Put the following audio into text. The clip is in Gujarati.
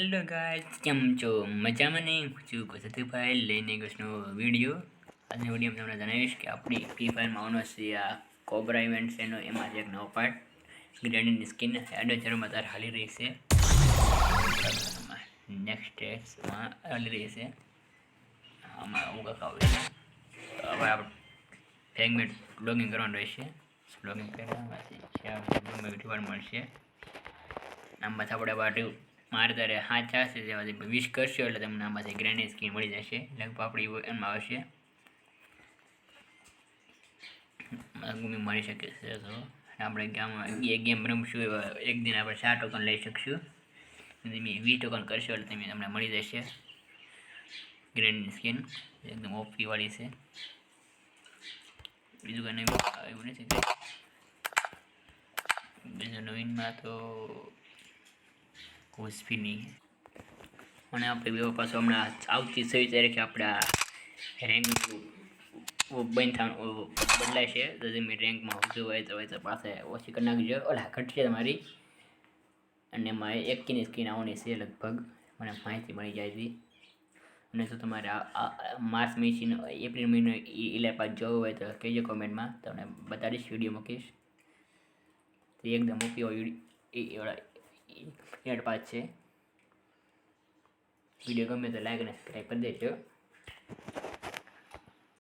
હેલો ગાઈસ કેમ છો? મજામાં નહીં હું છું કસતુભાઈ લઈને ગયો વીડિયો આજના વીડિયો તમને જણાવીશ કે આપણી ફ્રી ફાયરમાં આવવાનો છે આ કોબરા ઇવેન્ટ છે એનો. એમાં એક નવો પાર્ટ ગ્રેડિંગની સ્કિન એડવેન્ચરમાં તાર હાલી રહી છે. નેક્સ્ટ સ્ટેપ્સમાં હાલી રહી છે. આમાં હું કાંક આવે છે. હવે આપણે ફેગમેન્ટ લોગિંગ કરવાનું રહેશે. લોગિંગ કરવા મળશે. આમાં આપણે વાટું મારે તારે હાથ ચાલશે જેમાંથી વિશ કરશો એટલે તમને આમાંથી ગ્રેનેડ સ્કીન મળી જશે લગભાપડી એમાં આવશે. ગમે મળી શકે છે, તો આપણે ગામમાં એક ગેમ રમશું એક દિન આપણે ચાર ટોકન લઈ શકશું. તમે વીસ ટોકન કરશો એટલે તમે તમને મળી જશે. ગ્રેનેડ સ્કીન એકદમ ઓફીવાળી છે. બીજું કંઈ નવીન એવું નથી બીજું નવીનમાં તો કોસ્ફીની અને આપણે બે પાછો હમણાં આવતી છવ્વીસ તારીખે આપણા રેન્ક બંધ થવાનું બદલાય છે. તો તમે રેન્કમાં ઓછું હોય તો હોય તો પાસે ઓછી કરી નાખજો. ઓલા ઘટશે તમારી. અને એમાં એકની સ્કીન આવવાની છે લગભગ. મને માહિતી મળી જાય હતી અને જો તમારે માર્ચ મહિનો, એપ્રિલ મહિનો ઇલે પાસ જવું હોય તો કહેજો કોમેન્ટમાં. તમને બતાડીશ, વીડિયો મૂકીશ. તો એકદમ ઉપયોગ એડ પાસ છે. વીડિયો ગમે તો લાઈક અને સબસ્ક્રાઈબ કરી દેજો.